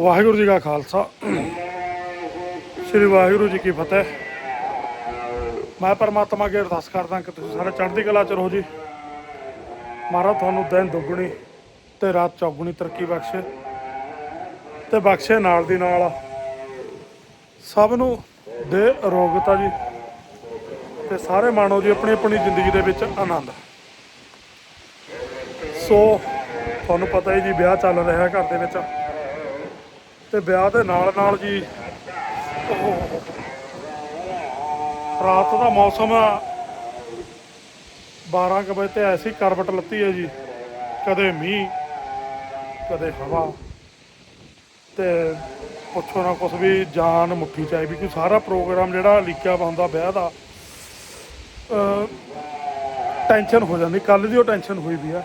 ਵਾਹਿਗੁਰੂ ਜੀ ਕਾ ਖਾਲਸਾ। ਸ੍ਰੀ ਵਾਹਿਗੁਰੂ ਜੀ ਕੀ ਫਤਿਹ। ਮੈਂ ਪਰਮਾਤਮਾ ਅੱਗੇ ਅਰਦਾਸ ਕਰਦਾ ਕਿ ਤੁਸੀਂ ਸਾਰੇ ਚੜ੍ਹਦੀ ਕਲਾ ਚ ਰਹੋ ਜੀ। ਮਹਾਰਾਜ, ਤੁਹਾਨੂੰ ਦਿਨ ਦੁੱਗਣੀ ਤੇ ਰਾਤ ਚੌਗੁਣੀ ਤਰੱਕੀ ਬਖਸ਼ੇ। ਤੇ ਬਖਸ਼ੇ ਨਾਲ ਦੀ ਨਾਲ। ਸਭ ਨੂੰ ਦੇ ਅਰੋਗਤਾ ਜੀ। ਤੇ ਸਾਰੇ ਮਾਣੋ ਜੀ ਆਪਣੀ ਆਪਣੀ ਜ਼ਿੰਦਗੀ ਦੇ ਵਿੱਚ ਆਨੰਦ। ਸੋ, ਤੁਹਾਨੂੰ ਪਤਾ ਹੀ ਜੀ, ਵਿਆਹ ਚੱਲ ਰਿਹਾ ਘਰ ਦੇ ਵਿੱਚ। ਤੇ ਵਿਆਹ ਦੇ ਨਾਲ ਨਾਲ ਜੀ ਰਾਤ ਦਾ ਮੌਸਮ ਆ। 12 ਕੁ ਵਜੇ ਤੇ ਐਸੀ ਕਰਵਟ ਲੱਤੀ ਹੈ ਜੀ, ਕਦੇ ਮੀਂਹ, ਕਦੇ ਹਵਾ। ਤੇ ਪੁੱਛੋ ਨਾ ਕੁਛ ਵੀ, ਜਾਨ ਮੁੱਠੀ ਚ ਵੀ ਕੋਈ ਸਾਰਾ ਪ੍ਰੋਗਰਾਮ ਜਿਹੜਾ ਲਿਖਿਆ ਵਾ ਹੁੰਦਾ ਵਿਆਹ ਦਾ ਟੈਨਸ਼ਨ ਹੋ ਜਾਂਦੀ ਕੱਲ ਦੀ ਉਹ ਟੈਨਸ਼ਨ ਹੋਈ ਵੀ ਆ।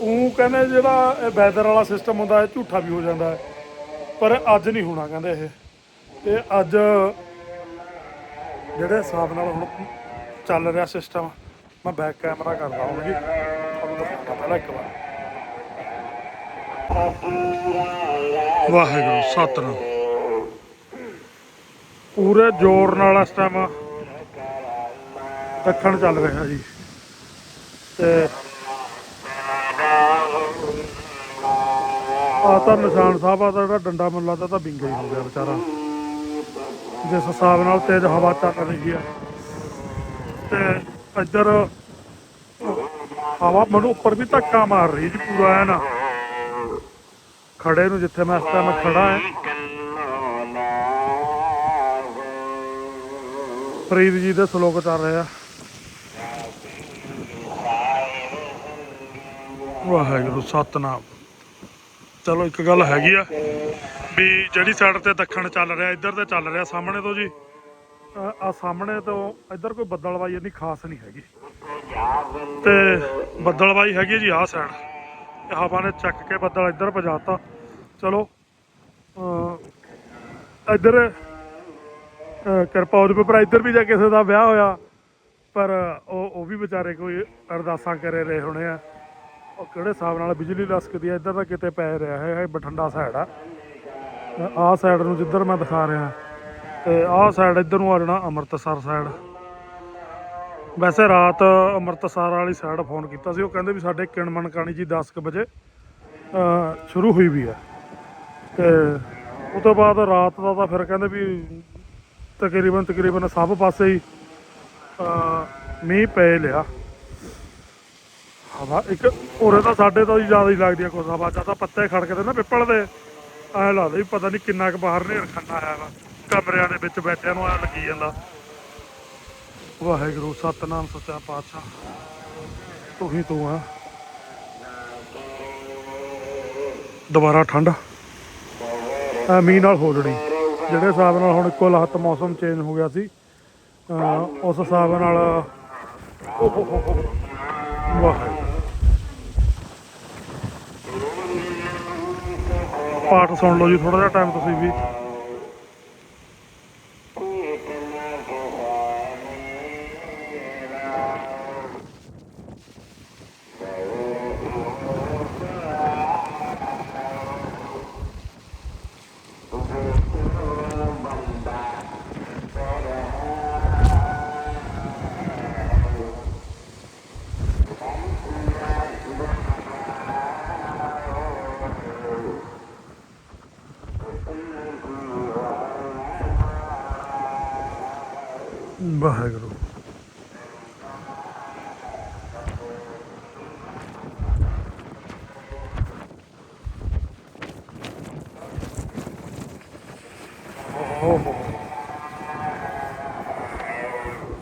ਉਹ ਕਹਿੰਦੇ ਜਿਹੜਾ ਇਹ ਵੈਦਰ ਵਾਲਾ ਸਿਸਟਮ ਹੁੰਦਾ ਹੈ ਝੂਠਾ ਵੀ ਹੋ ਜਾਂਦਾ ਹੈ। ਪਰ ਅੱਜ ਨਹੀਂ ਹੋਣਾ ਕਹਿੰਦੇ ਇਹ। ਇਹ ਅੱਜ ਜਿਹੜੇ ਹਿਸਾਬ ਨਾਲ ਹੁਣ ਚੱਲ ਰਿਹਾ ਸਿਸਟਮ ਮੈਂ ਬੈਕ ਕੈਮਰਾ ਕਰਦਾ ਹੁਣ ਜੀ। ਤੁਹਾਨੂੰ ਦਿਖਾਉਂਦਾ ਪਹਿਲਾਂ ਇੱਕ ਵਾਰ। ਵਾਹਿਗੁਰੂ, ਸਤਨਾਮ। ਪੂਰੇ ਜ਼ੋਰ ਨਾਲ ਇਸ ਟਾਈਮ ਦੱਖਣ ਚੱਲ ਰਿਹਾ ਜੀ। ਤੇ ਆ ਤਾਂ ਨਿਸ਼ਾਨ ਸਾਹਿਬ ਆ ਤਾਂ ਜਿਹੜਾ ਡੰਡਾ ਮੈਨੂੰ ਲੱਗਦਾ ਤਾਂ ਬਿੰਗਾ ਹੀ ਹੋ ਗਿਆ ਵਿਚਾਰਾ। ਜਿਸ ਹਿਸਾਬ ਨਾਲ ਤੇਜ਼ ਹਵਾ ਚੱਲ ਰਹੀ ਹੈ ਤੇ ਇੱਧਰ ਹਵਾ ਮੈਨੂੰ ਉੱਪਰ ਵੀ ਧੱਕਾ ਮਾਰ ਰਹੀ ਜੀ ਪੂਰਾ ਐ ਨਾ ਖੜੇ ਨੂੰ ਜਿੱਥੇ ਮੈਂ ਇਸ ਟਾਈਮ ਖੜਾ ਹਾਂ ਫਰੀਦ ਜੀ ਦੇ ਸ਼ਲੋਕ ਚੱਲ ਰਹੇ ਆ। ਵਾਹਿਗੁਰੂ, ਸਤਨਾਮ। ਚਲੋ ਇੱਕ ਗੱਲ ਹੈਗੀ ਆ ਵੀ ਜਿਹੜੀ ਸਾਈਡ ਤੇ ਦੱਖਣ ਚੱਲ ਰਿਹਾ, ਇੱਧਰ ਤੇ ਚੱਲ ਰਿਹਾ ਸਾਹਮਣੇ ਤੋਂ ਜੀ ਆ ਸਾਹਮਣੇ ਤੋਂ ਇੱਧਰ ਕੋਈ ਬੱਦਲਵਾਈ ਇੰਨੀ ਖਾਸ ਨਹੀਂ ਹੈਗੀ। ਤੇ ਬੱਦਲਵਾਈ ਹੈਗੀ ਜੀ ਆਹ ਸਾਈਡ ਹਵਾ ਨੇ ਚੱਕ ਕੇ ਬੱਦਲ ਇੱਧਰ ਪਜਾਤਾ ਚਲੋ ਇੱਧਰ ਕਿਰਪਾ ਉਹਦੇ ਪਰ ਇੱਧਰ ਵੀ ਜਾ ਕਿਸੇ ਦਾ ਵਿਆਹ ਹੋਇਆ, ਪਰ ਉਹ ਉਹ ਵੀ ਵਿਚਾਰੇ ਕੋਈ ਅਰਦਾਸਾਂ ਕਰੇ ਰਹੇ ਹੋਣੇ ਆ। ਉਹ ਕਿਹੜੇ ਹਿਸਾਬ ਨਾਲ ਬਿਜਲੀ ਲਸਕਦੀ ਹੈ ਇੱਧਰ ਤਾਂ ਕਿਤੇ ਪੈ ਰਿਹਾ ਹੈ, ਇਹ ਬਠਿੰਡਾ ਸਾਈਡ ਆ। ਆਹ ਸਾਈਡ ਨੂੰ ਜਿੱਧਰ ਮੈਂ ਦਿਖਾ ਰਿਹਾ, ਤੇ ਆਹ ਸਾਈਡ ਇੱਧਰ ਨੂੰ ਆ ਜਾਣਾ ਅੰਮ੍ਰਿਤਸਰ ਸਾਈਡ ਵੈਸੇ ਰਾਤ ਅੰਮ੍ਰਿਤਸਰ ਵਾਲੀ ਸਾਈਡ ਫੋਨ ਕੀਤਾ ਸੀ, ਉਹ ਕਹਿੰਦੇ ਵੀ ਸਾਡੇ ਕਿਣਮਣ ਕਾਣੀ ਜੀ 10 ਕੁ ਵਜੇ ਸ਼ੁਰੂ ਹੋਈ ਵੀ ਆ। ਤੇ ਉਹ ਤੋਂ ਬਾਅਦ ਰਾਤ ਦਾ ਤਾਂ ਫਿਰ ਕਹਿੰਦੇ ਵੀ ਤਕਰੀਬਨ ਤਕਰੀਬਨ ਸਭ ਪਾਸੇ ਹੀ ਮੀਂਹ ਪੈ ਲਿਆ। ਹਵਾ, ਇੱਕ ਉਰੇ ਤਾਂ ਸਾਡੇ ਤੋਂ ਹੀ ਜ਼ਿਆਦਾ ਹੀ ਲੱਗਦੀ ਆ ਕੁਛ ਹਵਾ ਜ਼ਿਆਦਾ ਪੱਤੇ ਖੜਕਦੇ ਨਾ ਪਿੱਪਲ ਦੇ। ਐ ਲੱਗਦਾ ਵੀ ਪਤਾ ਨਹੀਂ ਕਿੰਨਾ ਕੁ ਬਾਹਰ ਨੇਰ ਖੰਨਾ ਆਇਆ ਵਾ। ਕਮਰਿਆਂ ਦੇ ਵਿੱਚ ਬੈਠਿਆਂ ਨੂੰ ਐ ਲੱਗੀ ਜਾਂਦਾ। ਵਾਹਿਗੁਰੂ, ਸਤਨਾਮ, ਸੱਚਾ ਪਾਤਸ਼ਾਹ। ਤੂੰ ਹੀ ਤੂੰ ਆ। ਦੁਬਾਰਾ ਠੰਡ। ਐ ਮੀਂਹ ਨਾਲ ਹੋ ਜਣੀ। ਜਿਹੜੇ ਹਿਸਾਬ ਨਾਲ ਹੁਣ ਇੱਕੋ ਲਹਤ ਮੌਸਮ ਚੇਂਜ ਹੋ ਗਿਆ ਸੀ ਉਸ ਹਿਸਾਬ ਨਾਲ ਵਾਹਿਗੁਰੂ। ਪਾਠ ਸੁਣ ਲਓ ਜੀ ਥੋੜਾ ਜਿਹਾ ਟਾਈਮ ਤੁਸੀਂ ਵੀ। ਵਾਹਿਗੁਰੂ।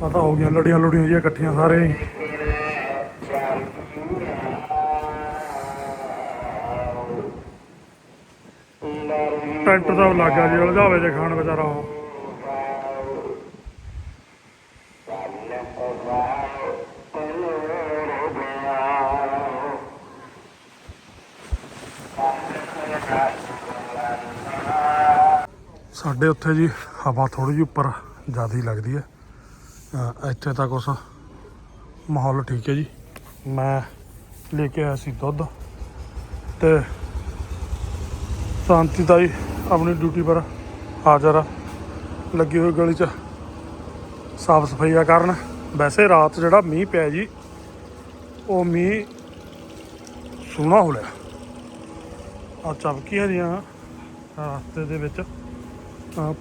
ਪਤਾ ਹੋ ਗਿਆ ਲੜੀਆਂ ਲੜੀਆਂ ਜਿਹੀਆਂ ਇਕੱਠੀਆਂ ਸਾਰੇ ਟੈਂਟ ਦਾ ਲੱਗਾ ਜੀ, ਉਲਝਾਵੇ ਜੇ ਖਾਣ ਵਿਚਾਰਾ ਉਹ। ਸਾਡੇ ਉੱਥੇ ਜੀ ਹਵਾ ਥੋੜੀ ਜਿਹੀ ਉੱਪਰ ਜ਼ਿਆਦਾ ਹੀ ਲੱਗਦੀ ਹੈ। ਇੱਥੇ ਤਾਂ ਕੁਛ ਮਾਹੌਲ ਠੀਕ ਹੈ ਜੀ। ਮੈਂ ਲੈ ਕੇ ਆਇਆ ਸੀ ਦੁੱਧ ਤੇ ਸ਼ਾਂਤੀ ਤਾਈ ਆਪਣੀ ਡਿਊਟੀ ਪਰ ਹਾਜ਼ਰ ਆ। ਲੱਗੀ ਹੋਈ ਗਲੀ 'ਚ ਸਾਫ਼ ਸਫਾਈਆ ਕਰਨ। ਵੈਸੇ ਰਾਤ ਜਿਹੜਾ ਮੀਂਹ ਪਿਆ ਜੀ, ਉਹ ਮੀਂਹ ਸੋਹਣਾ ਹੋ ਲਿਆ ਆ ਚਮਕੀਆਂ ਦੀਆਂ ਰਸਤੇ ਦੇ ਵਿੱਚ।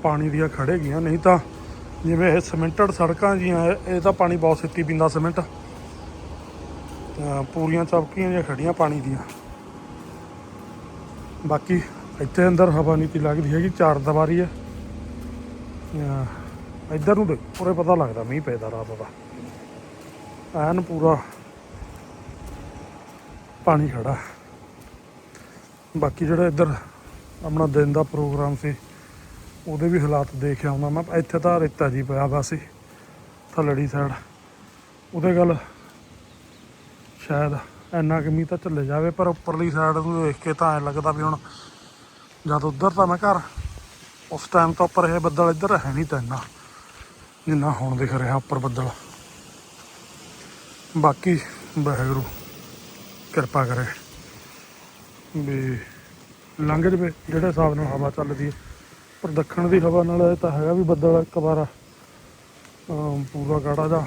ਪਾਣੀ ਦੀਆਂ ਖੜੇ ਗਈਆਂ। ਨਹੀਂ ਤਾਂ ਜਿਵੇਂ ਇਹ ਸਿਮੈਂਟਡ ਸੜਕਾਂ ਜੀਆਂ, ਇਹ ਤਾਂ ਪਾਣੀ ਬਹੁਤ ਸਿੱਤੀ ਪੀਂਦਾ ਸਿਮੈਂਟ। ਤਾਂ ਪੂਰੀਆਂ ਚਬਕੀਆਂ ਜਿਹੀਆਂ ਖੜੀਆਂ ਪਾਣੀ ਦੀਆਂ। ਬਾਕੀ ਇੱਥੇ ਅੰਦਰ ਹਵਾ ਨੀਤੀ ਲੱਗਦੀ ਹੈਗੀ, ਚਾਰ ਦਵਾਰੀ ਹੈ। ਇੱਧਰ ਨੂੰ ਦੇਖ, ਪੂਰੇ ਪਤਾ ਲੱਗਦਾ, ਮੀਂਹ ਪੈਦਾ ਰਾਤ ਦਾ। ਐਨ ਪੂਰਾ ਪਾਣੀ ਖੜਾ ਬਾਕੀ ਜਿਹੜਾ ਇੱਧਰ ਆਪਣਾ ਦਿਨ ਦਾ ਪ੍ਰੋਗਰਾਮ ਸੀ ਉਹਦੇ ਵੀ ਹਾਲਾਤ ਦੇਖ ਆਉਂਦਾ ਮੈਂ, ਇੱਥੇ ਤਾਂ ਰੇਤਾ ਜੀ ਪਿਆ ਬਸ ਹੀ ਥੱਲੜੀ ਸਾਈਡ ਉਹਦੇ ਗੱਲ ਸ਼ਾਇਦ ਇੰਨਾ ਕੁ ਮੀਂਹ ਤਾਂ ਚੱਲੇ ਜਾਵੇ, ਪਰ ਉੱਪਰਲੀ ਸਾਈਡ ਨੂੰ ਦੇਖ ਕੇ ਤਾਂ ਐ ਲੱਗਦਾ ਵੀ ਹੁਣ ਜਦ ਉੱਧਰ ਤਾਂ ਮੈਂ ਘਰ, ਉਸ ਟਾਈਮ ਤਾਂ ਉੱਪਰ ਇਹ ਬੱਦਲ ਇੱਧਰ ਹੈ ਨਹੀਂ ਤਾਂ ਇੰਨਾ, ਜਿੰਨਾ ਹੁਣ ਦਿਖ ਰਿਹਾ ਉੱਪਰ ਬੱਦਲ। ਬਾਕੀ ਵਾਹਿਗੁਰੂ ਕਿਰਪਾ ਕਰੇ। ਵੀ ਲੰਘ ਜਵੇ, ਜਿਹੜੇ ਹਿਸਾਬ ਨਾਲ ਹਵਾ ਚੱਲਦੀ ਹੈ। ਪਰ ਦੱਖਣ ਦੀ ਹਵਾ ਨਾਲ ਇਹ ਤਾਂ ਹੈਗਾ ਵੀ ਬੱਦਲ ਇੱਕ ਵਾਰ ਪੂਰਾ ਗਾੜਾ ਜਾ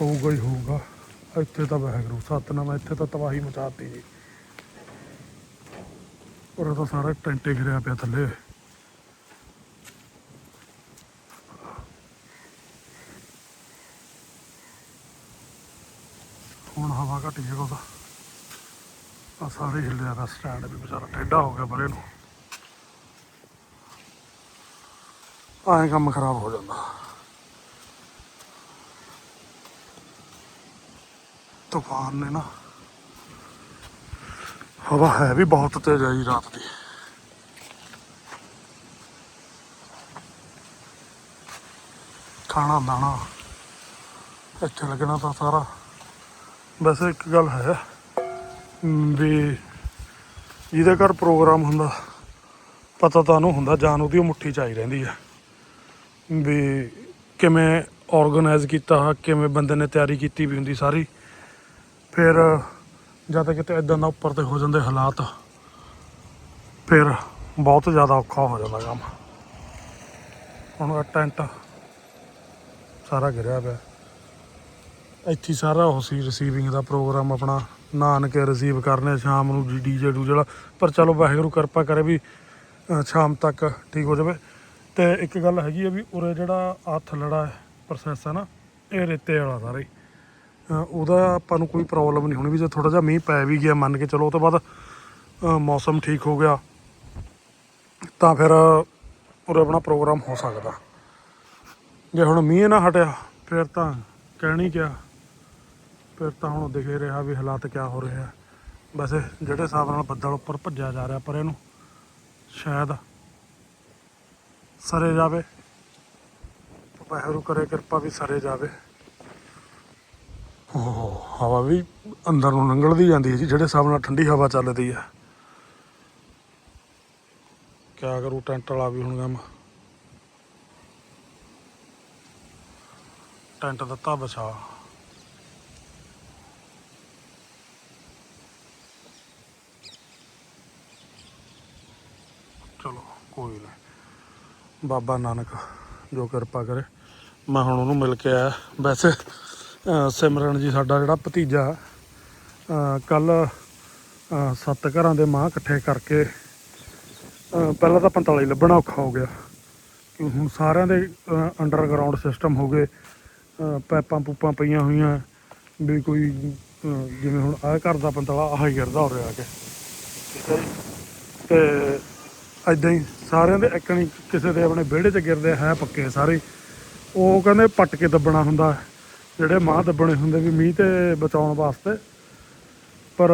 ਹੋਊਗਾ ਹੀ ਹੋਊਗਾ। ਇੱਥੇ ਤਾਂ ਵਾਹਿਗੁਰੂ, ਸਤਨਾਮ, ਇੱਥੇ ਤਾਂ ਤਬਾਹੀ ਮਚਾਤੀ ਜੀ। ਔਰ ਤਾਂ ਸਾਰਾ ਟੈਂਟੇ ਘਿਰਿਆ ਪਿਆ ਥੱਲੇ। ਹੁਣ ਹਵਾ ਘਟ ਗਈ ਕੋਦਾ ਆ ਸਾਰੇ ਹਿੱਲਿਆ ਦਾ ਸਟੈਂਡ ਵੀ ਵਿਚਾਰਾ ਟੇਢਾ ਹੋ ਗਿਆ ਬਰੇ ਨੂੰ। ਆਏ ਕੰਮ ਖਰਾਬ ਹੋ ਜਾਂਦਾ। ਤੂਫਾਨ ਨੇ ਨਾ, ਹਵਾ ਹੈ ਵੀ ਬਹੁਤ ਤੇਜ਼ ਆਈ ਰਾਤ ਦੀ। ਖਾਣਾ, ਦਾਣਾ, ਇੱਥੇ ਲੱਗਣਾ ਤਾਂ ਸਾਰਾ। ਵੈਸੇ ਇੱਕ ਗੱਲ ਹੈ ਵੀ ਜਿਹਦੇ ਘਰ ਪ੍ਰੋਗਰਾਮ ਹੁੰਦਾ, ਪਤਾ ਤਾਂ ਉਹਨੂੰ ਹੁੰਦਾ, ਜਾਨ ਉਹਦੀ ਉਹ ਮੁੱਠੀ ਚ ਆਈ ਰਹਿੰਦੀ ਆ। ਵੀ ਕਿਵੇਂ ਆਰਗੇਨਾਈਜ਼ ਕੀਤਾ, ਕਿਵੇਂ ਬੰਦੇ ਨੇ ਤਿਆਰੀ ਕੀਤੀ ਵੀ ਹੁੰਦੀ ਸਾਰੀ। ਫਿਰ ਜਦ ਕਿਤੇ ਇਦਾਂ ਦਾ ਉੱਪਰ ਤੇ ਹੋ ਜਾਂਦੇ ਹਾਲਾਤ, ਫਿਰ ਬਹੁਤ ਜ਼ਿਆਦਾ ਔਖਾ ਹੋ ਜਾਂਦਾ ਕੰਮ। ਹੁਣ ਆਹ ਟੈਂਟ ਸਾਰਾ ਗਿਰਿਆ ਪਿਆ। ਇੱਥੇ ਸਾਰਾ ਉਹ ਸੀ ਰਿਸੀਵਿੰਗ ਦਾ ਪ੍ਰੋਗਰਾਮ ਆਪਣਾ। ਨਾਨਕੇ ਰਿਸੀਵ ਕਰਨੇ ਸ਼ਾਮ ਨੂੰ, ਜੀ ਡੀਜੇ ਡੂ ਜਿਹੜਾ ਪਰ ਚਲੋ ਵਾਹਿਗੁਰੂ ਕਿਰਪਾ ਕਰੇ ਵੀ ਸ਼ਾਮ ਤੱਕ ਠੀਕ ਹੋ ਜਾਵੇ। ਤੇ ਇੱਕ ਗੱਲ ਹੈਗੀ ਆ ਵੀ ਉਰੇ ਜਿਹੜਾ ਆ ਥੱਲੜਾ ਪ੍ਰੋਸੈਸ ਹੈ ਨਾ, ਇਹ ਰੇਤੇ ਵਾਲਾ ਸਾਰਾ। ਹੀ ਉਹਦਾ ਆਪਾਂ ਨੂੰ ਕੋਈ ਪ੍ਰੋਬਲਮ ਨਹੀਂ ਹੋਣੀ ਵੀ ਜੇ ਥੋੜਾ ਜਿਹਾ ਮੀਂਹ ਪੈ ਵੀ ਗਿਆ, ਮੰਨ ਕੇ ਚਲੋ, ਉਹ ਤੋਂ ਬਾਅਦ ਮੌਸਮ ਠੀਕ ਹੋ ਗਿਆ, ਤਾਂ ਫਿਰ ਉਰੇ ਆਪਣਾ ਪ੍ਰੋਗਰਾਮ ਹੋ ਸਕਦਾ। ਜੇ ਹੁਣ ਮੀਂਹ ਨਾ ਹਟਿਆ, ਫਿਰ ਤਾਂ ਕਹਿਣੀ ਕਿਆ, ਫਿਰ ਤਾਂ ਹੁਣ ਦਿਖੇ ਰਿਹਾ ਵੀ ਹਾਲਾਤ ਕਿਆ ਹੋ ਰਹੇ ਆ। ਵੈਸੇ ਜਿਹੜੇ ਹਿਸਾਬ ਨਾਲ ਬੱਦਲ ਉੱਪਰ ਭੱਜਿਆ ਜਾ ਰਿਹਾ ਪਰ ਇਹਨੂੰ ਸ਼ਾਇਦ ਸਰੇ ਜਾਵੇ। ਵਾਹਿਗੁਰੂ ਕਰੇ, ਕਿਰਪਾ ਵੀ ਸਰੇ ਜਾਵੇ। ਓਹ, ਹਵਾ ਵੀ ਅੰਦਰ ਨੂੰ ਲੰਘਲਦੀ ਜਾਂਦੀ ਹੈ ਜੀ, ਜਿਹੜੇ ਹਿਸਾਬ ਨਾਲ ਠੰਡੀ ਹਵਾ ਚੱਲਦੀ ਹੈ। ਕਿਆ ਕਰੂ, ਟੈਂਟ ਵਾਲਾ ਵੀ ਹੁਣ ਕੰਮ ਟੈਂਟ ਦਿੱਤਾ ਬਚਾ ਚਲੋ, ਕੋਈ ਨਹੀਂ ਬਾਬਾ ਨਾਨਕ ਜੋ ਕਿਰਪਾ ਕਰੇ। ਮੈਂ ਹੁਣ ਉਹਨੂੰ ਮਿਲ ਕੇ ਆਇਆ। ਵੈਸੇ ਸਿਮਰਨ ਜੀ ਸਾਡਾ ਜਿਹੜਾ ਭਤੀਜਾ ਕੱਲ ਸੱਤ ਘਰਾਂ ਦੇ ਮਾਂ ਇਕੱਠੇ ਕਰਕੇ ਪਹਿਲਾਂ ਤਾਂ 45 ਲੱਭਣਾ ਔਖਾ ਹੋ ਗਿਆ। ਹੁਣ ਸਾਰਿਆਂ ਦੇ ਅੰਡਰਗਰਾਉਂਡ ਸਿਸਟਮ ਹੋ ਗਏ। ਅਹ ਪਾਈਪਾਂ ਪੂਪਾਂ ਪਈਆਂ ਹੋਈਆਂ। ਵੀ ਕੋਈ ਜਿਵੇਂ ਹੁਣ ਆਹ ਘਰ ਦਾ ਪੰਤਲਾ, ਆਹ ਹੀ ਗਿਰਦਾ ਹੋ ਰਿਹਾ ਕਿ। ਠੀਕ ਹੈ ਤੇ ਐਦਾਂ ਹੀ ਸਾਰਿਆਂ ਦੇ ਇੱਕ ਨਹੀਂ, ਕਿਸੇ ਦੇ ਆਪਣੇ ਵਿਹੜੇ 'ਚ ਗਿਰਦੇ ਹੈ ਪੱਕੇ ਸਾਰੇ। ਉਹ ਕਹਿੰਦੇ ਪੱਟ ਕੇ ਦੱਬਣਾ ਹੁੰਦਾ, ਜਿਹੜੇ ਮਾਂ ਦੱਬਣੇ ਹੁੰਦੇ ਵੀ ਮੀਂਹ ਤੇ ਬਚਾਉਣ ਵਾਸਤੇ। ਪਰ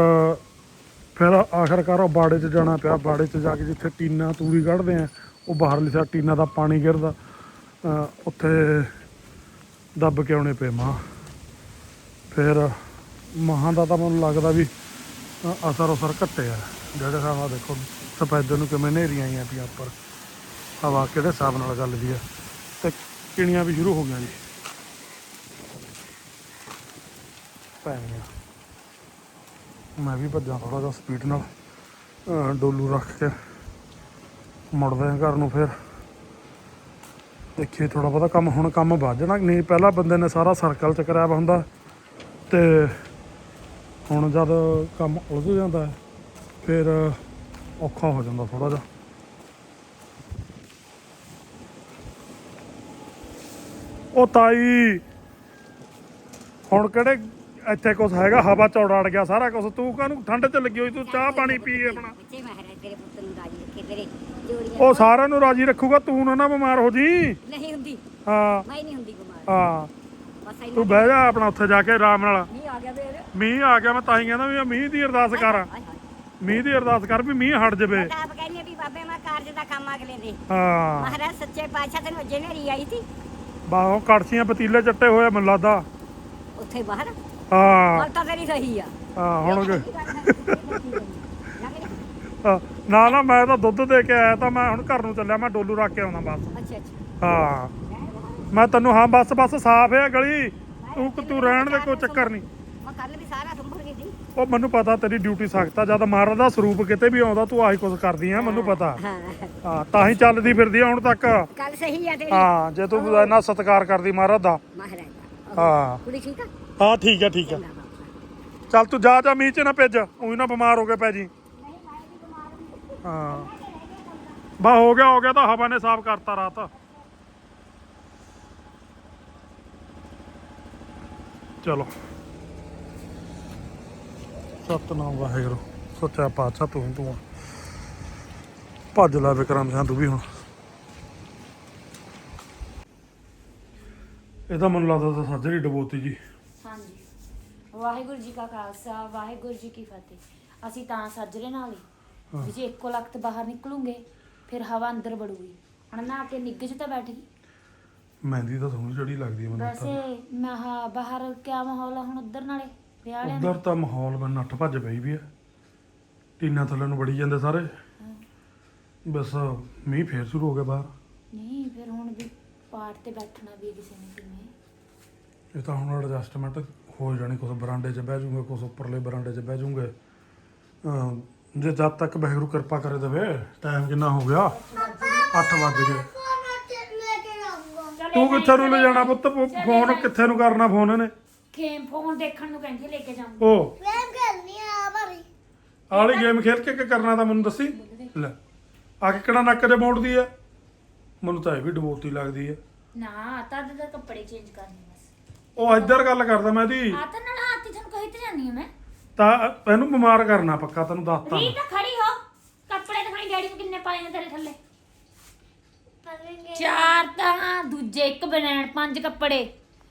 ਫਿਰ ਆਖਰਕਾਰ ਉਹ ਬਾੜੇ 'ਚ ਜਾਣਾ ਪਿਆ, ਬਾੜੇ 'ਚ ਜਾ ਕੇ ਜਿੱਥੇ ਟੀਨਾ ਤੂੜੀ ਕੱਢਦੇ ਆ, ਉਹ ਬਾਹਰਲੀ ਸਾਈਡ ਟੀਨਾ ਦਾ ਪਾਣੀ ਗਿਰਦਾ ਉੱਥੇ ਦੱਬ ਕੇ ਆਉਣੇ ਪਏ ਮਾਂ ਫਿਰ ਮਹਾਂ ਦਾ ਤਾਂ ਮੈਨੂੰ ਲੱਗਦਾ ਵੀ ਅਸਰ ਅਸਰ ਘੱਟੇ ਜਿਹੜੇ ਹਿਸਾਬ ਨਾਲ ਦੇਖੋ ਸਫੈਦੇ ਨੂੰ ਕਿਵੇਂ ਨੇਰੀਆਂ ਆਈਆਂ ਪਈਆਂ ਉੱਪਰ। ਹਵਾ ਕਿਹੜੇ ਹਿਸਾਬ ਨਾਲ ਚੱਲਦੀ ਆ। ਤੇ ਕਿਣੀਆਂ ਵੀ ਸ਼ੁਰੂ ਹੋ ਗਈਆਂ ਜੀ। ਪੈਣੀਆਂ। ਮੈਂ ਵੀ ਭੱਜਾਂ ਥੋੜਾ ਜਿਹਾ ਸਪੀਡ ਨਾਲ ਡੋਲੂ ਰੱਖ ਕੇ ਮੁੜਦੇ ਹਾਂ ਘਰ ਨੂੰ ਫਿਰ। ਦੇਖੀਏ ਥੋੜਾ ਬਹੁਤਾ ਕੰਮ ਹੁਣ ਕੰਮ ਵੱਧ ਜਾਣਾ। ਨਹੀਂ ਪਹਿਲਾਂ ਬੰਦੇ ਨੇ ਸਾਰਾ ਸਰਕਲ ਚ ਕਰਾਇਆ ਵਾ ਹੁੰਦਾ। ਤੇ ਹੁਣ ਜਦ ਕੰਮ ਉਲਝ ਜਾਂਦਾ ਹੈ, ਫਿਰ ਔਖਾ ਹੋ ਜਾਂਦਾ ਥੋੜਾ ਜਿਹਾ। ਉਹ ਤਾਈ ਹੁਣ ਕਿਹੜੇ ਇੱਥੇ ਕੁਛ ਹੈਗਾ? ਹਵਾ ਚੌੜਾ ਅੜ ਗਿਆ ਸਾਰਾ ਕੁਛ। ਤੂੰ ਕਾਹਨੂੰ ਠੰਡ ਚ ਲੱਗੀ ਹੋਈ? ਤੂੰ ਚਾਹ ਪਾਣੀ ਪੀ ਆਪਣਾ। ਬੱਚੇ ਮਹਾਰਾਜ ਤੇਰੇ ਪੁੱਤ ਨੂੰ ਰਾਜੀ ਰੱਖੇ ਤੇਰੇ ਜੋੜੀਆਂ ਉਹ ਸਾਰਿਆਂ ਨੂੰ ਰਾਜੀ ਰੱਖੂਗਾ ਤੂੰ ਨਾ ਨਾ ਬਿਮਾਰ ਹੋ ਜੀ। ਨਹੀਂ ਹੁੰਦੀ। ਹਾਂ। ਮੈਂ ਨਹੀਂ ਹੁੰਦੀ ਬਿਮਾਰ। ਹਾਂ। ਬਸ ਇੰਨਾ ਤੂੰ ਬਹਿ ਜਾ ਆਪਣਾ ਉੱਥੇ ਜਾ ਕੇ ਆਰਾਮ ਨਾਲ। ਨਹੀਂ ਆ ਗਿਆ ਫੇਰ। ਮੀਂਹ ਆ ਗਿਆ ਮੈਂ ਤਾਂ ਹੀ ਕਹਿੰਦਾ ਵੀ ਇਹ ਮੀਂਹ ਦੀ ਅਰਦਾਸ ਕਰ। ਹਾਏ ਹਾਏ। ਮੀਂਹ ਦੀ ਅਰਦਾਸ ਕਰ ਵੀ ਮੀਂਹ ਹਟ ਜਾਵੇ। ਤਾਂ ਆਪ ਕਹਿੰਦੀ ਵੀ ਬਾਬੇ ਮੈਂ ਕਾਰਜ ਦਾ ਕੰਮ ਅਗਲੇ ਦੇ। ਹਾਂ। ਮਹਾਰਾਜ ਸੱਚੇ ਪਾਤਸ਼ਾਹ ਤੈਨੂੰ ਅਜੇ ਨੇਰੀ ਆਈ ਸੀ। ਬਾਹੋਂ ਕੜਛੀਆਂ ਪਤੀਲੇ ਚੱਟੇ ਹੋਏ ਮੈਨੂੰ ਲੱਗਦਾ। ਉੱਥੇ ਬਾਹਰ? ਹਾਂ। ਗੱਲ ਤਾਂ ਤੇਰੀ ਸਹੀ ਆ। ਹਾਂ ਹੁਣ ਹਾਂ, ਨਾ ਨਾ ਮੈਂ ਤਾਂ ਦੁੱਧ ਦੇ ਕੇ ਆਇਆ ਤਾਂ ਮੈਂ ਹੁਣ ਘਰ ਨੂੰ ਚੱਲਿਆ ਮੈਂ ਡੋਲੂ ਰੱਖ ਕੇ ਆਉਣਾ ਬਸ। ਅੱਛਾ ਅੱਛਾ। ਹਾਂ। ਮੈਂ ਤੈਨੂੰ ਹਾਂ ਬਸ ਬਸ ਸਾਫ਼ ਹੈ ਗਲੀ। ਤੂੰ ਤੂੰ ਰਹਿਣ ਦੇ ਕੋਈ ਚੱਕਰ ਨਹੀਂ। ਮੈਂ ਕੱਲ ਵੀ ਸਾਰਾ ਸੀ ਉਹ ਮੈਨੂੰ ਪਤਾ ਤੇਰੀ ਡਿਊਟੀ ਸਖਤ ਆ ਜਦ ਮਹਾਰਾਜ ਦਾ ਸਰੂਪ ਕਿਤੇ ਵੀ ਆਉਂਦਾ ਤੂੰ ਆਹੀ ਕੁਝ ਕਰਦੀ ਆ ਮੈਨੂੰ ਪਤਾ। ਹਾਂ। ਤਾਂ ਹੀ ਚੱਲਦੀ ਫਿਰਦੀ ਆ ਹੁਣ ਤੱਕ। ਕੱਲ ਸਹੀ ਆ ਤੇਰੀ। ਹਾਂ ਜੇ ਤੂੰ ਇੰਨਾ ਸਤਿਕਾਰ ਕਰਦੀ ਮਹਾਰਾਜ ਦਾ। ਮਹਾਰਾਜ ਦਾ। ਹਾਂ। ਕੁੜੀ ਠੀਕ ਆ? ਹਾਂ ਠੀਕ ਬਾਬਾ। ਚੱਲ ਤੂੰ ਜਾ ਜਾ ਮੀਂਹ ਚ ਨਾ ਭੇਜ ਉਹੀ ਨਾ ਬਿਮਾਰ ਹੋ ਕੇ ਪੈ ਜੀ। ਹਾਂ। ਬਾ ਹੋ ਗਿਆ ਹੋ ਗਿਆ ਤਾਂ ਹਵਾ ਨੇ ਸਾਫ਼ ਕਰਤਾ ਰਾਤ। ਚਲੋ। ਸਤਨਾਮ ਵਾਹਿਗੁਰੂ ਸੱਚਾ ਪਾਤਸ਼ਾਹ ਤੂੰ ਤੂੰ ਆ। ਭੱਜ ਲੈ ਵਿਕਰਮ ਸਿੰਘ ਤੂੰ ਵੀ ਹੁਣ। ਇਹਦਾ ਮੈਨੂੰ ਲੱਗਦਾ ਤਾਂ ਸਾਜਰੀ ਡਬੋਤੀ ਜੀ। ਹਾਂਜੀ। ਵਾਹਿਗੁਰੂ ਜੀ ਕਾ ਖਾਲਸਾ ਵਾਹਿਗੁਰੂ ਜੀ ਕੀ ਫਤਿਹ। ਅਸੀਂ ਤਾਂ ਸੱਜਰੇ ਨਾਲ ਹੀ ਵੀ ਜੇ ਇੱਕੋ ਲਖਤ ਬਾਹਰ ਨਿਕਲੂਗੇ ਫਿਰ ਹਵਾ ਅੰਦਰ ਵੜੂਗੀ। ਹੁਣ ਨਾ ਕੇ ਨਿੱਘ 'ਚ ਤਾਂ ਬੈਠ। ਗਈ ਮਹਿੰਦੀ ਤਾਂ ਸੋਹਣੀ ਜੜੀ ਲੱਗਦੀ ਹੈ ਮੈਨੂੰ ਵੈਸੇ ਮੈਂ ਹਾਂ ਬਾਹਰ ਕਿਆ ਮਾਹੌਲ ਆ ਹੁਣ ਉਧਰ ਨਾਲੇ? ਵਿਆਹ ਵਾਲਿਆਂ ਉਧਰ ਤਾਂ ਮਾਹੌਲ ਮੈਂ ਨੱਠ ਭੱਜ ਪਈ ਵੀ ਆ। ਟੀਨਾ ਥੱਲੇ ਨੂੰ ਵੜੀ ਜਾਂਦੇ ਸਾਰੇ। ਬਸ ਮੀਂਹ ਫੇਰ ਸ਼ੁਰੂ ਹੋ ਗਿਆ ਬਾਹਰ। ਨਹੀਂ ਫਿਰ ਹੁਣ ਵੀ ਪਾਰ ਤੇ ਬੈਠਣਾ ਵੀ ਕਿਸੇ ਨੇ ਕਿਵੇਂ? ਇਹ ਤਾਂ ਹੁਣ ਐਡਜਸਟਮੈਂਟ ਹੋ ਜਾਣੀ ਕੁਝ ਬਰਾਂਡੇ 'ਚ ਬਹਿ ਜੂਗੇ ਉੱਪਰਲੇ ਬਰਾਂਡੇ 'ਚ ਬਹਿ ਜੂਗੇ ਅਮ ਜੇ ਜਦ ਤੱਕ ਵਾਹਿਗੁਰੂ ਕਿਰਪਾ ਕਰੇ ਦੇਵੇ ਟਾਈਮ ਕਿੰਨਾ ਹੋ ਗਿਆ? 8 ਵੱਜ ਗਏ। ਤੂੰ ਕਿੱਥੇ ਨੂੰ ਲੈ ਜਾਣਾ ਪੁੱਤ? ਫੋਨ ਕਿੱਥੇ ਨੂੰ ਕਰਨਾ ਫੋਨ ਇਹਨੇ? ਖੇਮ ਫੋਨ ਦੇਖਣ ਨੂੰ ਕਹਿੰਦੀ ਲੈ ਕੇ ਜਾਊਂਗੀ। ਉਹ ਆਲੀ ਗੇਮ ਖੇਲ ਕੇ ਕੀ ਕਰਨਾ ਤਾਂ ਮੈਨੂੰ ਦੱਸੀ? ਲੈ ਆ ਕੇ ਕਿਹੜਾ ਨੱਕ 'ਚ ਮੋੜਦੀ ਆ? ਮੈਨੂੰ ਤਾਂ ਇਹ ਵੀ ਡਬੋਤੀ ਲੱਗਦੀ ਆ। ਨਾ ਤਦ ਦਾ ਕੱਪੜੇ ਚੇਂਜ ਕਰਨੇ ਬਸ। ਉਹ ਇੱਧਰ ਗੱਲ ਕਰਦਾ ਮੈਂ ਦੀ ਆ ਤਾਂ ਨਾਲ ਆਤੀ ਤੁਹਾਨੂੰ ਕਹੀ ਤੇ ਜਾਨੀ ਆ ਮੈਂ। ਤਾਂ ਇਹਨੂੰ ਬਿਮਾਰ ਕਰਨਾ ਪੱਕਾ ਤੈਨੂੰ ਦੱਸਤਾ ਰੀ ਮੈਂ। ਤਾਂ ਖੜੀ ਹੋ। ਕੱਪੜੇ ਦਿਖਾਈ ਡੈਡੀ ਨੂੰ ਕਿੰਨੇ ਪਾਏ ਨੇ ਤੇਰੇ ਥੱਲੇ। ਚਾਰ ਤਾਂ ਦੂਜੇ ਇੱਕ ਬਨੈਣ ਪੰਜ ਕੱਪੜੇ।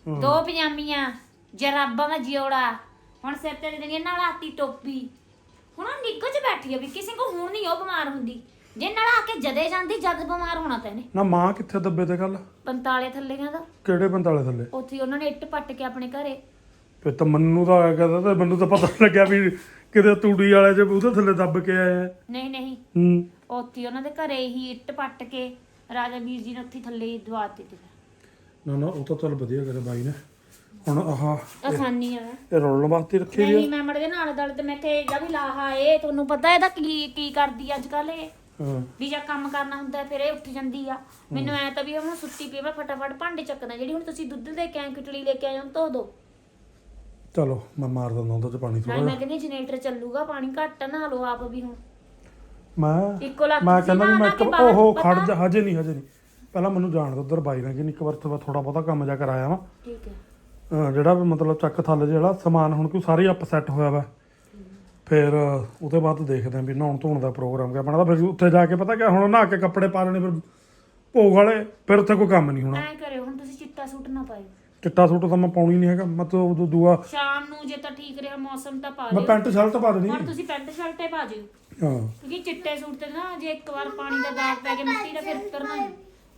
ਦੋ ਪਜਾਮੀਆਂ। ਜਰਾਬਾਂ ਦਾ ਜਿਉੜਾ ਹੁਣ ਸਿਰ ਤੇ ਦੇਣੀ ਨਾਲ ਆਤੀ ਟੋਪੀ ਹੁਣ ਉਹ ਨਿੱਘ ਚ ਬੈਠੀ ਆ ਵੀ ਕਿਸੇ ਕੋ ਹੁਣ ਨਹੀਂ ਉਹ ਬਿਮਾਰ ਹੁੰਦੀ। ਜੇ ਨਾਲ ਆ ਕੇ ਜਦੇ ਜਾਂਦੀ ਜਦ ਬਿਮਾਰ ਹੋਣਾ ਤੈਨੇ ਨਾ ਮਾਂ ਕਿੱਥੇ ਦੱਬੇ ਤੇ ਗੱਲ? ਪੰਤਾਲੇ ਥੱਲੇ ਕਹਿੰਦਾ ਕਿਹੜੇ ਪੰਤਾਲੇ ਥੱਲੇ? ਉੱਥੇ ਉਹਨਾਂ ਨੇ ਇੱਟ ਪੱਟ ਕੇ ਆਪਣੇ ਘਰੇ। ਫਿਰ ਤਾਂ ਮੈਨੂੰ ਤਾਂ ਆਇਆ ਕਹਿੰਦਾ ਤੇ ਮੈਨੂੰ ਤਾਂ ਪਤਾ ਲੱਗਿਆ ਵੀ ਕਿਤੇ ਤੂੜੀ ਵਾਲੇ ਜੇ ਉਹਦੇ ਥੱਲੇ ਦੱਬ ਕੇ ਆਏ ਆ ਨਹੀਂ ਨਹੀਂ। ਹੂੰ। ਉੱਥੇ ਉਹਨਾਂ ਦੇ ਘਰੇ ਹੀ ਇੱਟ ਪੱਟ ਕੇ ਰਾਜਾ ਵੀਰ ਜੀ ਨੇ ਉੱਥੇ ਥੱਲੇ ਹੀ ਦਵਾ ਦਿੱਤੀ। ਨਾ ਨਾ ਉਹ ਤਾਂ ਚੱਲ ਵਧੀਆ ਕਰੇ ਬਾਈ ਨੇ। ਹੁਣ ਆਹ ਆਸਾਨੀ ਆ। ਇਹ ਰੋਲਣ ਵਾਸਤੇ ਰੱਖੀ ਨਹੀਂ ਦੀ ਮੈਂ ਮੜ ਦੇ ਨਾਲ ਦਲ ਤੇ ਮੈਂ ਕਿ ਇਹਦਾ ਵੀ ਲਾਹਾ ਏ ਤੁਹਾਨੂੰ ਪਤਾ ਇਹਦਾ ਕੀ ਕੀ ਕਰਦੀ ਅੱਜ ਕੱਲ ਇਹ? ਆ ਹਾਂ। ਵੀ ਜੇ ਕੰਮ ਕਰਨਾ ਹੁੰਦਾ ਫਿਰ ਇਹ ਉੱਠ ਜਾਂਦੀ ਆ। ਮੈਨੂੰ ਐ ਤਾਂ ਵੀ ਹੁਣ ਸੁੱਤੀ ਪਈ ਆ, ਮੈਂ ਫਟਾਫਟ ਭਾਂਡੇ ਚੱਕਦਾ। ਜਿਹੜੀ ਹੁਣ ਤੁਸੀਂ ਦੁੱਧ ਦੇ ਕੇ ਕਿਟਲੀ ਲੈ ਕੇ ਆਏ ਹੋ ਧੋ ਦੋ। ਚਲੋ ਮੈਂ ਮਾਰ ਦਿੰਦਾ ਉਹਦੇ ਚ ਪਾਣੀ ਥੋੜਾ ਨਾਲੇ ਮੈਂ ਕਹਿੰਦੀ ਜਨਰੇਟਰ ਚੱਲੂਗਾ ਪਾਣੀ ਘੱਟ ਨਾ ਲਓ ਆਪ ਵੀ ਹੁਣ। ਮੈਂ ਇੱਕੋ ਲੱਖ ਮੈਂ ਕਹਿੰਦਾ ਵੀ ਮੈਂ ਇੱਕ ਖੜ ਜਾ ਹਜੇ ਨਹੀਂ ਹਜੇ ਨਹੀਂ। ਪਹਿਲਾਂ ਮੈਨੂੰ ਜਾਣ ਦੋ ਉਧਰ ਬਾਈ ਨੇ ਕਿ ਇੱਕ ਵਾਰ ਥੋੜਾ ਬਹੁਤਾ ਕੰਮ ਜਾ ਕਰਾਇਆ ਵਾ। ਠੀਕ ਹੈ। ਜਿਹੜਾ ਵੀ ਮਤਲਬ ਚੱਕ ਥੱਲੇ ਜਿਹੜਾ ਸਮਾਨ ਹੁਣ ਕੋਈ ਸਾਰੇ ਅਪਸੈਟ ਹੋਇਆ ਵਾ। ਫਿਰ ਉਹਦੇ ਬਾਅਦ ਦੇਖਦੇ ਆਂ ਵੀ ਨਹਾਉਣ ਧੋਣ ਦਾ ਪ੍ਰੋਗਰਾਮ ਕਿਆ ਬਣਦਾ। ਫਿਰ ਉੱਥੇ ਜਾ ਕੇ ਪਤਾ ਕਿਆ ਹੁਣ ਨਹਾ ਕੇ ਕੱਪੜੇ ਪਾ ਲੈਣੇ ਫਿਰ ਭੋਗ ਵਾਲੇ ਫਿਰ ਉੱਥੇ ਕੋਈ ਕੰਮ ਨਹੀਂ ਹੋਣਾ। ਐ ਕਰਿਓ ਹੁਣ ਤੁਸੀਂ ਚਿੱਟਾ ਸੂਟ ਨਾ ਪਾਇਓ। ਚਿੱਟਾ ਸੂਟ ਤਾਂ ਮੈਂ ਪਾਉਣੀ ਨਹੀਂ ਹੈਗਾ। ਮਤਲਬ ਉਦੋਂ ਦੂਆ ਸ਼ਾਮ ਨੂੰ ਜੇ ਤਾਂ ਠੀਕ ਰਿਹਾ ਮੌਸਮ ਤਾਂ ਪਾ ਮੈਂ ਲਿਓ। ਪੈਂਟ ਸ਼ਰਟ ਪਾ ਦੇਣੀ। ਹੁਣ ਤੁਸੀਂ ਪੈਂਟ ਸ਼ਰਟੇ ਪਾ ਜਿਓ। ਹਾਂ। ਕਿਉਂਕਿ ਚਿੱਟੇ ਸੂਟ ਤੇ ਨਾ ਜੇ ਇੱਕ ਵਾਰ ਪਾਣੀ ਦਾ ਦਾਗ ਪੈ ਗਿਆ ਮਿੱਟੀ ਦਾ ਫਿਰ ਉਤਰਨਾ ਨਹੀਂ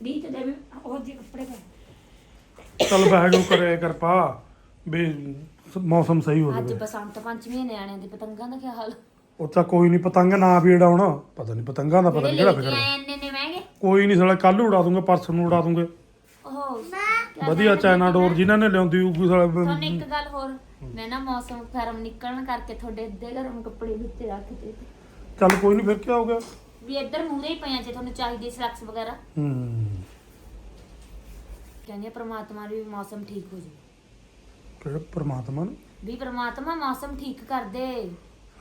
ਦੀ ਤੇ ਦੇ ਵੀ ਉਹ ਜਿਹੇ ਕੱਪੜੇ ਪਾ ਚੱਲ ਵਾਹਿਗੁਰੂ ਕਰੇ ਕਿਰਪਾ ਵੀ ਮੌਸਮ ਸਹੀ ਹੋ ਅੱਜ ਜਾਵੇ। ਬਸੰਤ ਪੰਚਮੀ ਹੈ, ਨਿਆਣਿਆਂ ਦੇ ਪਤੰਗਾਂ ਦਾ ਕੀ ਹਾਲ? ਉਹ ਤਾਂ ਕੋਈ ਨਹੀਂ ਪਤੰਗ ਨਾ ਵੀ ਉਡਾਉਣਾ ਪਤਾ ਨਹੀਂ ਪਤੰਗਾਂ ਦਾ ਪਤਾ ਨਹੀਂ ਕਿਹੜਾ ਫਿਕਰ ਆਏ ਇੰਨੇ ਨੇ ਮਹਿੰਗੇ? ਕੋਈ ਨਹੀਂ ਸਾਲਾ ਕੱਲ ਉਡਾ ਦੂੰਗੇ ਪਰਸੋਂ ਨੂੰ ਉਡਾ ਦੂੰਗੇ। ਉਹ ਵਧੀਆ ਚਾਈਨਾ ਡੋਰ ਜਿਨ੍ਹਾਂ ਨੇ ਲਿਆਉਂਦੀ ਹੋਊਗੀ ਸਾਲਾ ਤੁਹਾਨੂੰ ਇੱਕ ਗੱਲ ਹੋਰ ਮੈਂ ਨਾ ਮੌਸਮ ਗਰਮ ਨਿਕਲਣ ਕਰਕੇ ਤੁਹਾਡੇ ਅੱਧੇ ਗਰਮ ਕੱਪੜੇ ਵਿੱਚ ਰੱਖਦੇ ਤੇ ਚੱਲ ਕੋਈ ਨਹੀਂ ਫਿਰ ਕੀ ਹੋ ਗਿਆ? ਵੀ ਇੱਧਰ ਮੂਹਰੇ ਹੀ ਪਈਆਂ ਜੇ ਤੁਹਾਨੂੰ ਚਾਹੀਦੀ ਸਲੈਕਸ ਵਗੈਰਾ। ਹੂੰ। ਕਹਿੰਦੇ ਆ ਪ੍ਰਮਾਤਮਾ ਵੀ ਮੌਸਮ ਠੀਕ ਹੋ ਜਾਵੇ। ਕਿਹੜੇ ਪ੍ਰਮਾਤਮਾ ਨੂੰ? ਵੀ ਪ੍ਰਮਾਤਮਾ ਮੌਸਮ ਠੀਕ ਕਰ ਦੇ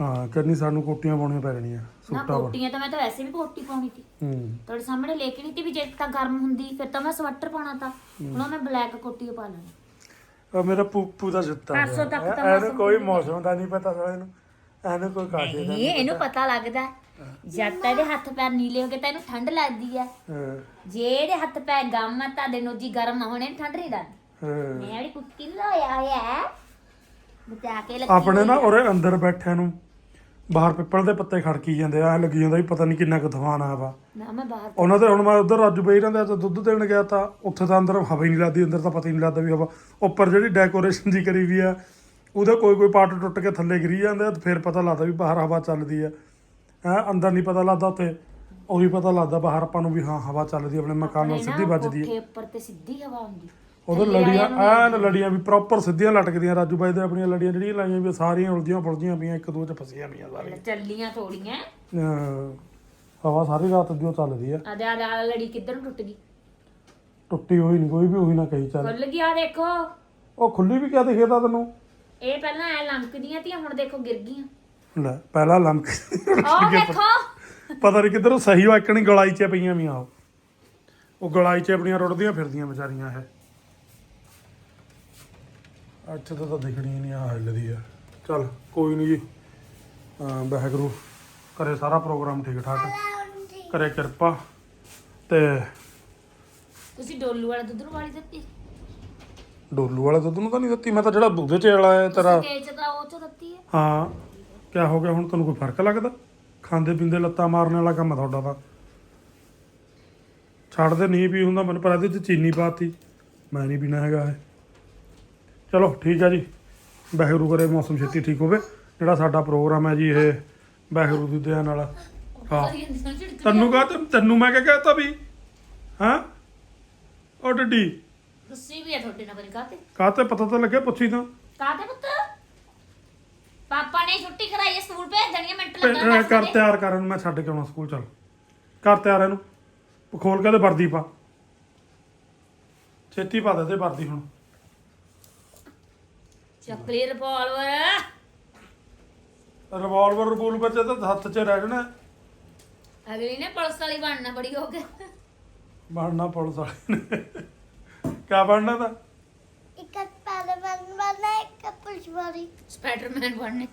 ਹਾਂ ਕਰਨੀ ਸਾਨੂੰ ਕੋਟੀਆਂ ਪਾਉਣੀਆਂ ਪੈ ਜਾਣੀਆਂ ਨਾ ਸੂਟਾਂ ਕੋਟੀਆਂ ਤਾਂ ਮੈਂ ਤਾਂ ਵੈਸੇ ਵੀ ਕੋਟੀ ਪਾਉਣੀ ਸੀ। ਹੂੰ। ਤੁਹਾਡੇ ਸਾਹਮਣੇ ਲੈ ਕੇ ਨਹੀਂ ਤੀ ਵੀ ਜੇ ਤਾਂ ਗਰਮ ਹੁੰਦੀ ਫਿਰ ਤਾਂ ਮੈਂ ਸਵੈਟਰ ਪਾਉਣਾ ਤਾਂ। ਹੁਣ ਮੈਂ ਬਲੈਕ ਕੋਟੀ ਪਾ ਲੈਣੀ। ਉਹ ਮੇਰਾ ਪੂਪੂ ਦਾ ਜੁੱਤਾ ਪਰਸੋਂ ਤੱਕ ਤਾਂ ਇਹਨੂੰ ਕੋਈ ਮੌਸਮ ਦਾ ਨਹੀਂ ਪਤਾ ਸਾਲੇ ਨੂੰ। ਇਹਨੂੰ ਕੋਈ ਕਾਜੇ ਦਾ ਨਹੀਂ ਇਹਨੂੰ ਪਤਾ ਲੱਗਦਾ। ਜਦ ਤਾਂ ਇਹਦੇ ਹੱਥ ਪੈਰ ਨੀਲੇ ਹੋ ਗਏ ਤਾਂ ਇਹਨੂੰ ਠੰਡ ਲੱਗਦੀ ਆ। ਹਾਂ, ਜੇ ਇਹਦੇ ਹੱਥ ਪੈਰ ਗਰਮ ਆ ਤੁਹਾਡੇ ਨੋਜੀ ਗਰਮ ਨਾ ਹੋਣੇ ਠੰਡ ਨਹੀਂ ਲੱਗਦੀ। ਹਾਂ। ਮੈਂ ਵਾਲੀ ਕੁੱਤੀ ਲੋਇਆ ਹੋਇਆ ਹੈ ਬਚਾ ਕੇ ਲੱਗੀ ਆਪਣੇ ਨਾ ਆ। ਉਰੇ ਅੰਦਰ ਬੈਠਿਆਂ ਨੂੰ ਬਾਹਰ ਪਿੱਪਲ ਦੇ ਪੱਤੇ ਖੜਕੀ ਜਾਂਦੇ ਆ ਐਂ ਲੱਗੀ ਜਾਂਦਾ ਵੀ ਪਤਾ ਨਹੀਂ ਕਿੰਨਾ ਕੁ ਤੂਫਾਨ ਆ ਵਾ। ਨਾ ਮੈਂ ਬਾਹਰ ਉਹਨਾਂ ਦੇ ਹੁਣ ਮੈਂ ਉਧਰ ਰਾਜੂ ਬਈ ਰਹਿੰਦਾ ਤਾਂ ਦੁੱਧ ਦੇਣ ਗਿਆ ਤਾਂ ਉੱਥੇ ਤਾਂ ਅੰਦਰ ਹਵਾ ਹੀ ਨਹੀਂ ਲੱਗਦੀ ਅੰਦਰ ਤਾਂ ਪਤਾ ਹੀ ਨਹੀਂ ਲੱਗਦਾ ਵੀ ਹਵਾ ਉੱਪਰ ਜਿਹੜੀ ਡੈਕੋਰੇਸ਼ਨ ਜੀ ਕਰੀ ਵੀ ਆ ਉਹਦਾ ਕੋਈ ਕੋਈ ਪਾਰਟ ਟੁੱਟ ਕੇ ਥੱਲੇ ਗਿਰੀ ਜਾਂਦਾ ਤੇ ਫਿਰ ਪਤਾ ਲੱਗਦਾ ਵੀ ਬਾਹਰ ਹਵਾ ਚੱਲਦੀ ਆ। ਹੈ ਅੰਦਰ ਨਹੀਂ ਪਤਾ ਲੱਗਦਾ ਉੱਥੇ। ਉਹੀ ਪਤਾ ਲੱਗਦਾ ਬਾਹਰ ਆਪਾਂ ਨੂੰ ਵੀ ਹਾਂ ਹਵਾ ਚੱਲਦੀ ਆ, ਆਪਣੇ ਮਕਾਨ ਨਾਲ ਸਿੱਧੀ ਵੱਜਦੀ ਆ। ਕੋਠੇ ਉੱਪਰ ਤੇ ਸਿੱਧੀ ਹਵਾ ਹੁੰਦੀ। ਥੱਲੇ ਲੜੀਆਂ ਐਨ ਲੜੀਆਂ ਵੀ ਪ੍ਰੋਪਰ ਸਿੱਧੀਆਂ ਲਟਕਦੀਆਂ ਰਾਜੂ ਬਾਈ ਦੇ ਆਪਣੀਆਂ ਲੜੀਆਂ ਜਿਹੜੀਆਂ ਲਾਈਆਂ ਵੀ ਸਾਰੀਆਂ ਉਲਝੀਆਂ ਫੁਲਝੀਆਂ ਪਈਆਂ ਇੱਕ ਦੂਜੇ 'ਚ ਫਸੀਆਂ ਪਈਆਂ ਸਾਰੀਆਂ। ਚੱਲੀਆਂ ਥੋੜੀਆਂ। ਅਹ ਹਵਾ ਸਾਰੀ ਰਾਤ ਦੀ ਉਹ ਚੱਲਦੀ ਆ। ਆਦੇ ਆਹ ਲੜੀ ਕਿੱਧਰ ਨੂੰ ਟੁੱਟ ਗਈ? ਟੁੱਟੀ ਹੋਈ ਨਹੀਂ ਕੋਈ ਵੀ ਉਹੀ ਨਾ ਕਹੀ ਚੱਲ। ਖੁੱਲ ਗਿਆ ਦੇਖੋ। ਉਹ ਖੁੱਲੀ ਵੀ ਕਿਆ ਦਿਖੇਦਾ ਤੈਨੂੰ? ਇਹ ਪਹਿਲਾਂ ਐ ਲੰਕਦੀਆਂ ਤੀਆਂ ਹੁਣ ਦੇਖੋ ਗਿਰ ਗਈਆਂ। ਲੈ ਪਹਿਲਾ ਲੰਕ ਆਹ ਦੇਖੋ ਪਤਾ ਨਹੀਂ ਕਿੱਧਰੋਂ ਸਹੀ ਵਾਕਣੀ ਗਲਾਈ 'ਚ ਪਈਆਂ ਵੀਆਂ ਉਹ। ਉਹ ਗਲਾਈ 'ਚ ਆਪਣੀਆਂ ਰੁੜਦੀਆਂ ਫਿਰਦੀਆਂ ਵਿਚਾਰੀਆਂ ਇਹ। ਅੱਛਾ ਤਾਂ ਤਾਂ ਦਿਖਣੀ ਨਹੀਂ ਆ ਹਿੱਲਦੀ ਆ। ਚੱਲ ਕੋਈ ਨਹੀਂ ਜੀ। ਵਾਹਿਗੁਰੂ ਕਰੇ ਸਾਰਾ ਪ੍ਰੋਗਰਾਮ ਠੀਕ ਠਾਕ ਕਰੇ ਕਿਰਪਾ। ਤੇ ਤੁਸੀਂ ਡੋਲੂ ਵਾਲਾ ਦੁੱਧ ਨੂੰ ਵਾਲੀ ਦਿੱਤੀ? ਡੋਲੂ ਵਾਲਾ ਦੁੱਧ ਨੂੰ ਤਾਂ ਨਹੀਂ ਦਿੱਤੀ ਮੈਂ ਤਾਂ ਜਿਹੜਾ ਬੂਦੇ 'ਚ ਵਾਲਾ ਹੈ ਤੇਰਾ ਤੇਜ ਦਾ ਉਹ ਚ ਦਿੱਤੀ ਹੈ? ਹਾਂ। ਕਿਆ ਹੋ ਗਿਆ? ਹੁਣ ਤੈਨੂੰ ਕੋਈ ਫ਼ਰਕ ਲੱਗਦਾ? ਖਾਂਦੇ ਪੀਂਦੇ ਲੱਤਾਂ ਮਾਰਨ ਵਾਲਾ ਕੰਮ ਤੁਹਾਡਾ ਤਾਂ। ਛੱਡਦੇ ਨਹੀਂ ਪੀ ਹੁੰਦਾ ਮੈਨੂੰ ਪਰ ਇਹਦੇ ਚ ਚੀਨੀ ਪਾਤੀ। ਮੈਂ ਨਹੀਂ ਪੀਣਾ ਹੈਗਾ ਇਹ। ਚਲੋ ਠੀਕ ਆ ਜੀ। ਵਾਹਿਗੁਰੂ ਕਰੇ ਮੌਸਮ ਛੇਤੀ ਠੀਕ ਹੋਵੇ। ਜਿਹੜਾ ਸਾਡਾ ਪ੍ਰੋਗਰਾਮ ਹੈ ਜੀ ਇਹ ਵਾਹਿਗੁਰੂ ਦੀ ਦਇਆ ਨਾਲ। ਹਾਂ। ਤੈਨੂੰ ਕਹਾ ਤੈਨੂੰ ਮੈਂ ਕਿਹਾ ਕਹਤਾ ਵੀ। ਹਾਂ? ਉਹ ਡੱਡੀ। ਗੁੱਸੇ ਵੀ ਆ ਤੁਹਾਡੇ ਨਾਲ ਬਰੀ ਕਾਤੇ ਕਾਹਤੇ ਪਤਾ ਤਾਂ ਲੱਗਿਆ ਪੁੱਛੀ ਤਾਂ। ਕਾਤੇ ਪੁੱਤ? ਪਾਪਾ ਨੇ ਛੁੱਟੀ ਕਰਾਈ ਹੈ ਸਕੂਲ ਭੇਜ ਦੇਣੀ ਹੈ ਮਿੰਟ ਭੇ- ਲੱਗਣਾ ਅਹ ਕਰ ਤਿਆਰ ਕਰਨ ਮੈਂ ਛੱਡ ਕੇ ਆਉਣਾ ਸਕੂਲ ਚੱਲ। ਕਰ ਤਿਆਰ ਇਹਨੂੰ। ਖੋਲ ਕੇ ਤੇ ਵਰਦੀ ਪਾ। ਛੇਤੀ ਪਾ ਦੇ ਤੇ ਵਰਦੀ ਹੁਣ। ਚੱਕਲੀ ਰਿਵਾਲਵਰ ਰਿਵਾਲਵਰ ਰਿਵੋਲਵਰ ਚ ਤਾਂ ਹੱਥ 'ਚ ਰਹਿ ਜਾਣਾ। ਅਗਲੀ ਨੇ ਪੁਲਿਸ ਵਾਲੀ ਬਣਨਾ ਬੜੀ ਹੋ ਕੇ ਬਣਨਾ ਪੁਲਿਸ ਵਾਲੇ ਨੇ। ਕਿਆ ਬਣਨਾ ਤਾਂ? ਇੱਕ ਪਾਲਵਨ ਵਾਲਾ ਇੱਕ ਪੁਲਿਸ ਵਾਲੀ ਸਪਾਈਡਰਮੈਨ ਬਣਨੇ।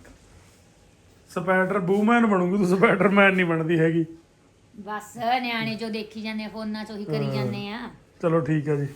ਸਪਾਈਡਰ ਬੂਮੈਨ ਬਣੂਗੀ ਤੂੰ ਸਪਾਈਡਰਮੈਨ ਨਹੀਂ ਬਣਦੀ ਹੈਗੀ। ਬਸ ਨਿਆਣੇ ਜੋ ਦੇਖੀ ਜਾਂਦੇ ਆ ਫੋਨਾਂ 'ਚ ਉਹੀ ਕਰੀ ਜਾਂਦੇ ਆ। ਚਲੋ ਠੀਕ ਹੈ ਜੀ।